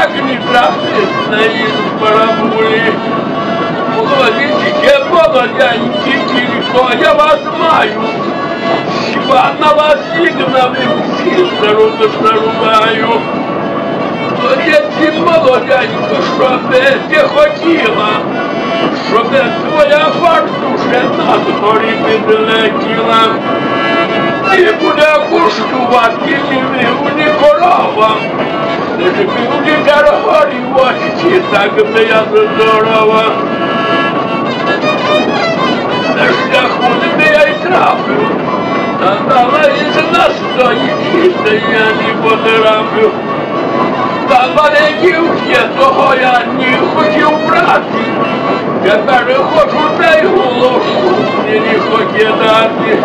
як не трапиться із барабулі. Молоденькі, молоденькі, тільки я вас маю. Хіба на вас сігнали всі народу нарубаю. Молодці, молоденько, що би ти хотіла, щоб твоя фартуша над горі підлетіла. Не буде куштувати ні корова. Ні дорогорі в очі, так би я здорова. На шляху не я й трапив, та дала із нас стоїть, та я не потрапив. Та маленьків є, того я не хотів брати. Тепер хочу та й голошу, мені покидати.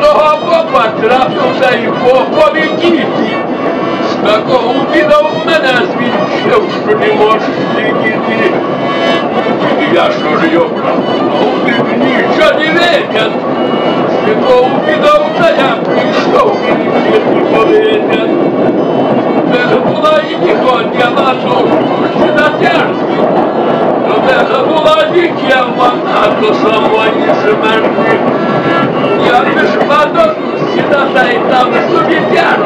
Того попа трапився і по повідіті. З такого відав мене звідчив, що не можеш сидіти. Я що ж його ти нічого не видять. З такого відав, та я прийшов, і не повидять. була і не ходила душу на терці. До була нікема, а до самої смерті. Я пішла до сусіда, та й там собі терла.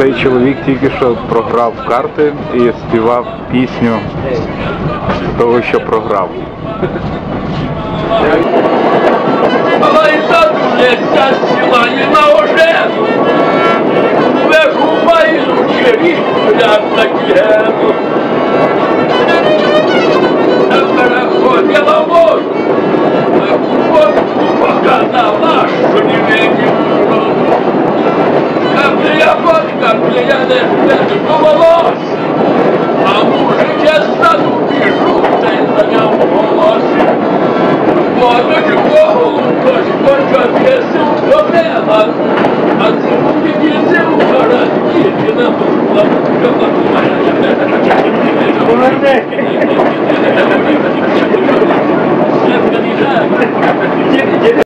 Цей чоловік тільки що програв карти і співав пісню того, що програв. Але й Капля водка, я не не волосся, а мужик я стану біжу, та й заняв волосся.